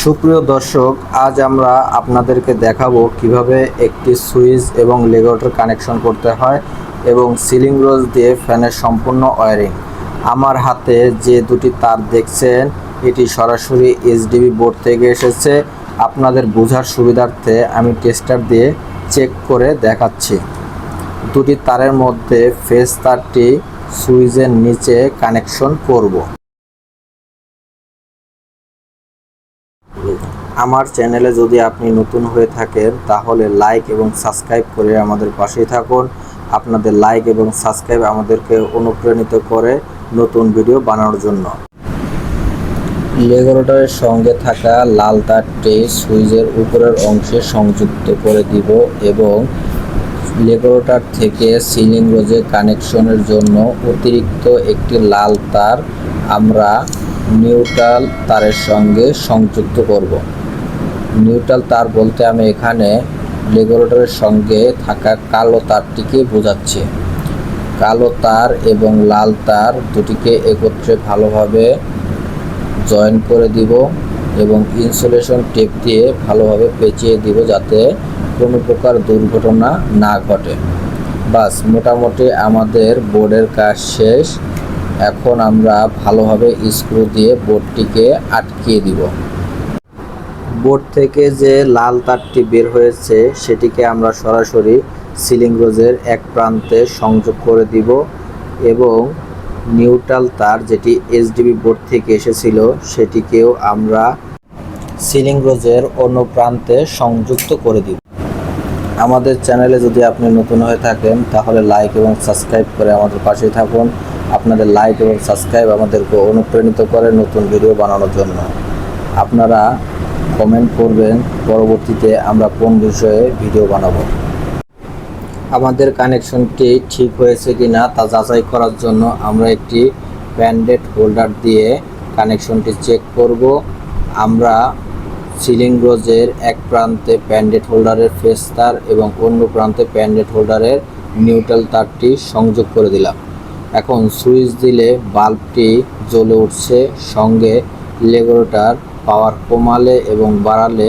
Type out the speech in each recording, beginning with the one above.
সুপ্রিয় দর্শক, আজ আমরা আপনাদেরকে দেখাবো কীভাবে একটি সুইচ এবং লেগোটার কানেকশন করতে হয় এবং সিলিং রোজ দিয়ে ফ্যানের সম্পূর্ণ ওয়্যারিং। আমার হাতে যে দুটি তার দেখছেন, এটি সরাসরি এইচডিবি বোর্ড থেকে এসেছে। আপনাদের বোঝার সুবিধার্থে আমি টেস্টার দিয়ে চেক করে দেখাচ্ছি। দুটি তারের মধ্যে ফেস তারটি সুইচের নিচে কানেকশন করব। আমার চ্যানেলে যদি আপনি নতুন হয়ে থাকেন, তাহলে লাইক এবং সাবস্ক্রাইব করে আমাদের পাশেই থাকুন। আপনাদের লাইক এবং সাবস্ক্রাইব আমাদেরকে অনুপ্রাণিত করে নতুন ভিডিও বানানোর জন্য। লেগোরেটরের সঙ্গে থাকা লাল তারটি সুইচের উপরের অংশে সংযুক্ত করে দিব এবং লেগোরেটর থেকে সিলিং রোজে কানেকশনের জন্য অতিরিক্ত একটি লাল তার আমরা নিউট্রাল তারের সঙ্গে সংযুক্ত করব। নিউট্রাল তার বলতে আমি এখানে লেগোরেটরের সঙ্গে থাকা কালো তারটিকে বোঝাচ্ছি। কালো তার এবং লাল তার দুটিকে একত্রে ভালোভাবে জয়েন করে দিব এবং ইনসুলেশন টেপ দিয়ে ভালোভাবে পেঁচিয়ে দিব যাতে কোনো প্রকার দুর্ঘটনা না ঘটে। বাস, মোটামুটি আমাদের বোর্ডের কাজ শেষ। এখন আমরা ভালোভাবে স্ক্রু দিয়ে বোর্ডটিকে আটকিয়ে দিব। বোর্ড থেকে যে লাল তারটি বের হয়েছে, সেটিকে আমরা সরাসরি সিলিং রোজের এক প্রান্তে সংযোগ করে দিব এবং নিউট্রাল তার যেটি এইচডিবি বোর্ড থেকে এসেছিল, সেটিকেও আমরা সিলিং রোজের অন্য প্রান্তে সংযুক্ত করে দিব। আমাদের চ্যানেলে যদি আপনি নতুন হয়ে থাকেন, তাহলে লাইক এবং সাবস্ক্রাইব করে আমাদের পাশেই থাকুন। আপনাদের লাইক এবং সাবস্ক্রাইব আমাদেরকে অনুপ্রাণিত করে নতুন ভিডিও বানানোর জন্য। আপনারা কমেন্ট করবেন, পরবর্তীতে আমরা কোন বিষয়ে ভিডিও বানাবো। আমাদের কানেকশনটি ঠিক হয়েছে কি না তা যাচাই করার জন্য আমরা একটি ব্যান্ডেড হোল্ডার দিয়ে কানেকশনটি চেক করব। আমরা সিলিং রোজের এক প্রান্তে প্যান্ডেড হোল্ডারের ফেস তার এবং অন্য প্রান্তে প্যান্ডেড হোল্ডারের নিউট্রাল তারটি সংযোগ করে দিলাম। এখন সুইচ দিলে বাল্বটি জ্বলে উঠছে, সঙ্গে লেগোরেটার পাওয়ার কমালে এবং বাড়ালে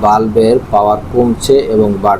বাল্বের পাওয়ার কমছে এবং বাড়ছে।